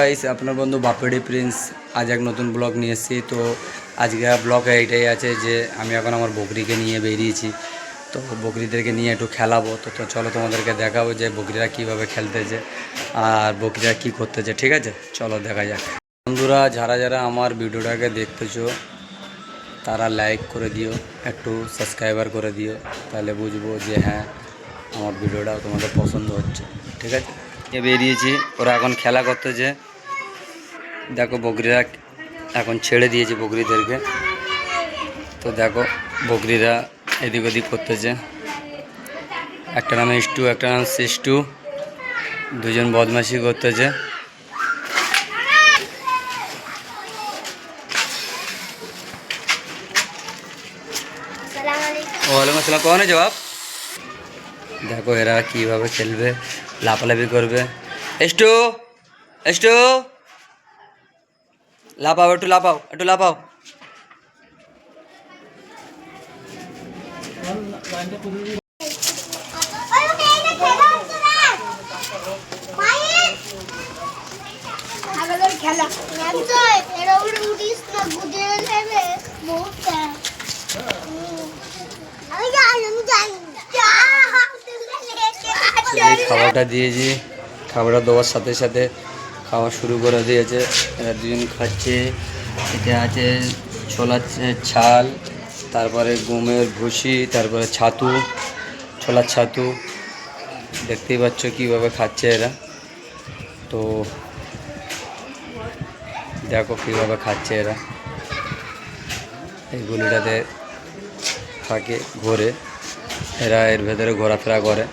Guys আপনার বন্ধু বাপেডি Prince আজ এক নতুন ব্লগ নিয়ে এসেছি। তো আজকে ব্লগে এইটাই আছে যে, আমি এখন আমার বকরিকে নিয়ে বেরিয়েছি। তো বকরিদেরকে নিয়ে একটু খেলাবো। তো তো চলো তোমাদেরকে দেখাবো যে বকরিরা কীভাবে খেলতেছে আর বকরিরা কী করতেছে। ঠিক আছে? চলো দেখা যাক। বন্ধুরা, যারা যারা আমার ভিডিওটাকে দেখতেছো, তারা লাইক করে দিও, একটু সাবস্ক্রাইবার করে দিও। তাহলে বুঝব যে হ্যাঁ আমার ভিডিওটা তোমাদের পছন্দ হচ্ছে। ঠিক আছে? বেরিয়েছি। ওরা এখন খেলা করতেছে। দেখো বকরিরা এখন ছেড়ে দিয়েছে বকরিদেরকে। তো দেখো বকরিরা এদিক ওদিক করতেছে। একটা নাম ইস্টু একটা নাম সিস্টু দুজন বদমাশি করতেছে। ওয়ালাইকুম আসসালাম। কখন জবাব দেখো এরা কীভাবে খেলবে লাফালাফি করবে এস্টু এস্টু লাপাও একটু লাপাও একটু লাপাও খেলা খাবারটা দিয়েছি। খাবারটা দেওয়ার সাথে সাথে খাওয়া শুরু করে দিয়েছে। এরা দুজন খাচ্ছে। এটা আছে ছোলার ছাল, তারপরে গমের ভুসি, তারপরে ছাতু ছোলার ছাতু। দেখতেই পাচ্ছ কীভাবে খাচ্ছে এরা। তো দেখো কীভাবে খাচ্ছে এরা। এই গুলিটাতে থাকে ঘোরে। এরা এর ভেতরে ঘোরাফেরা করে।